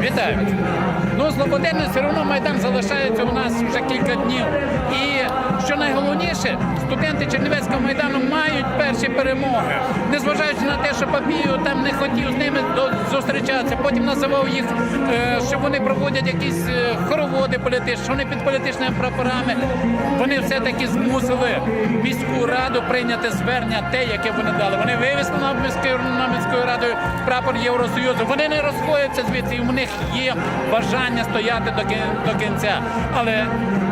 Вітаю. Ну, злободенний все одно Майдан залишається у нас вже кілька днів. І що найголовніше, студенти Чернівецького майдану мають перші перемоги. Незважаючи на те, що Папію там не хотів з ними зустрічатися, потім називав їх, е, що вони проводять якісь е, хороводи політичні, що вони під політичними прапорами. Вони все-таки змусили міську раду прийняти звернення, те, яке вони дали. Вони вивезли на міською, радою прапор Євросоюзу. Вони не розходяться звідси, і в них є бажання стояти до, кін- до кінця. Але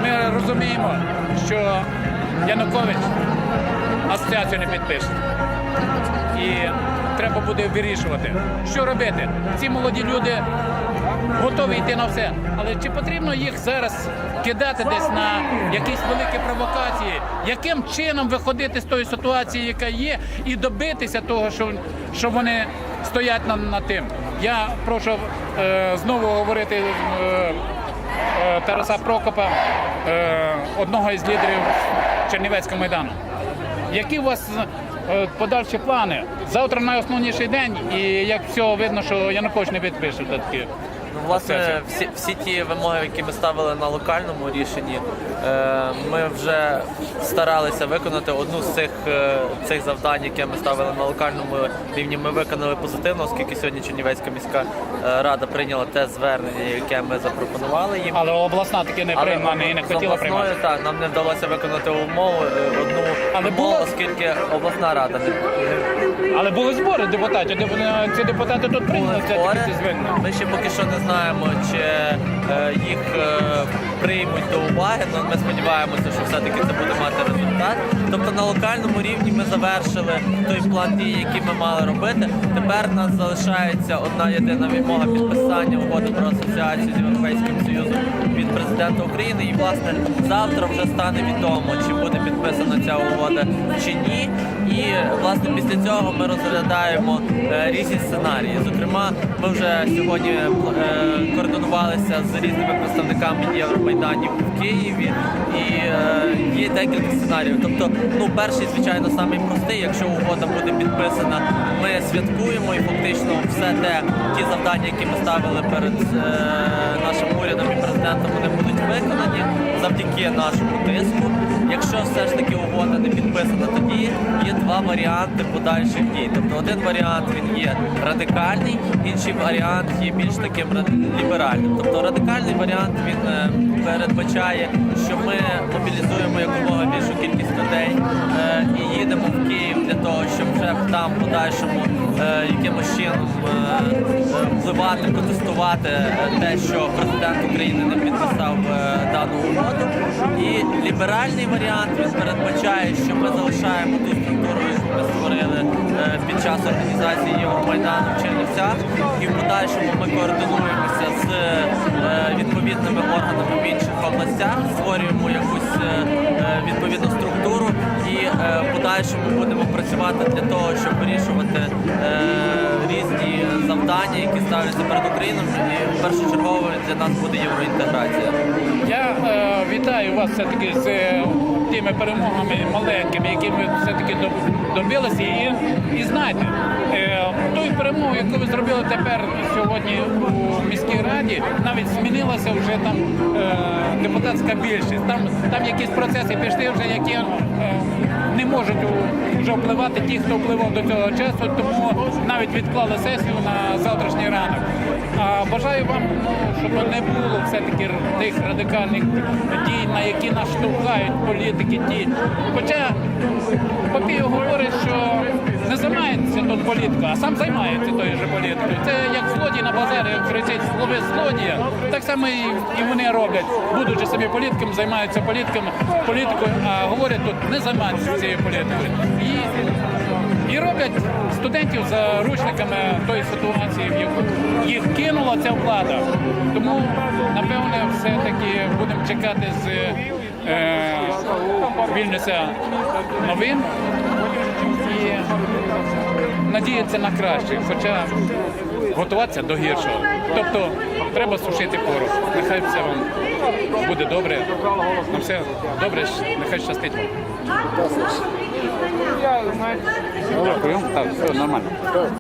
ми розуміємо, що Янукович асоціацію не підпише. І треба буде вирішувати, що робити. Ці молоді люди готові йти на все. Але чи потрібно їх зараз кидати десь на якісь великі провокації? Яким чином виходити з тої ситуації, яка є, і добитися того, що, що вони стоять над, над тим? Я прошу е, знову говорити е, е, Тараса Прокопа, е, одного із лідерів Чернівецького майдану. Які у вас е, подальші плани? Завтра найосновніший день, і як все видно, що Янукович не підпише такі. Ну, власне, всі, всі ті вимоги, які ми ставили на локальному рішенні, е, ми вже старалися виконати одну з цих, е, цих завдань, яке ми ставили на локальному рівні. Ми виконали позитивно, оскільки сьогодні Чернівецька міська е, рада прийняла те звернення, яке ми запропонували їм. Але обласна таки не Але приймана і не хотіла обласною, приймати. Так, нам не вдалося виконати умову е, одну Але умову, було- оскільки обласна рада не, не Але були збори депутатів, де вони ці депутати тут прийняли це збори. Ми ще поки що не знаємо, чи е, їх е, приймуть до уваги. але ми сподіваємося, що все-таки це буде мати. Тобто на локальному рівні ми завершили той план дій, який ми мали робити. Тепер нас залишається одна єдина вимога підписання угоди про асоціацію з Європейським Союзом від президента України. І власне завтра вже стане відомо, чи буде підписана ця угода чи ні. І власне після цього ми розглядаємо е, різні сценарії. Зокрема, ми вже сьогодні е, координувалися з різними представниками Євромайданів в Києві, і е, є декілька сценаріїв. Тобто, ну перший, звичайно, самий простий. Якщо угода буде підписана, ми святкуємо і фактично все те, ті завдання, які ми ставили перед е, нашим урядом і президентом, вони будуть виконані завдяки нашому тиску. Якщо все ж таки угода не підписана, тоді є два варіанти подальших дій. Тобто один варіант він є радикальний, інший варіант є більш таким ліберальним. Тобто радикальний варіант він е, передбачає, що ми мобілізуємо якомога більшу кількість людей е, і їдемо в Київ для того, щоб вже там в подальшому е, якимось чином е, впливати, протестувати те, що президент України не підписав дану угоду. І ліберальний варіант він передбачає, що ми залишаємо ту структуру, яку ми створили під час організації Євромайдану в Чернівцях, і в подальшому ми координуємося з відповідними органами в інших областях, створюємо якусь е, е, відповідну структуру і е, в подальшому будемо працювати для того, щоб вирішувати е, різні завдання, які ставляться перед Україною. І першочергово для нас буде євроінтеграція. Я е, вітаю вас все-таки з е, тими перемогами маленькими, які ми все-таки доб- добилися. І, і знаєте, е, ту перемогу, яку ви зробили тепер сьогодні у міській раді, навіть змінилася вже там е, депутатська більшість. Там, там якісь процеси пішли вже, які е, не можуть у- вже впливати ті, хто впливав до цього часу, тому навіть відклали сесію на завтрашній ранок. А бажаю вам, ну, щоб не було все-таки тих радикальних дій, на які наштовхають політики. Ті. Хоча Попій говорить, що не займається тут політикою, а сам займається тою же політикою. Це як злодій на базарі, кричить слови злодія, так само і, вони роблять. Будучи собі політиком, займаються політиком, політикою, а говорять тут не займаються цією політикою. І і роблять студентів заручниками тої ситуації, в яку їх кинула ця влада. Тому, напевне, все-таки будемо чекати з е, Вільнюса новин надіятися на краще, хоча готуватися до гіршого. Тобто треба сушити порох. Нехай все вам буде добре. На все добре, нехай щастить вам. Дякую. Так, все нормально.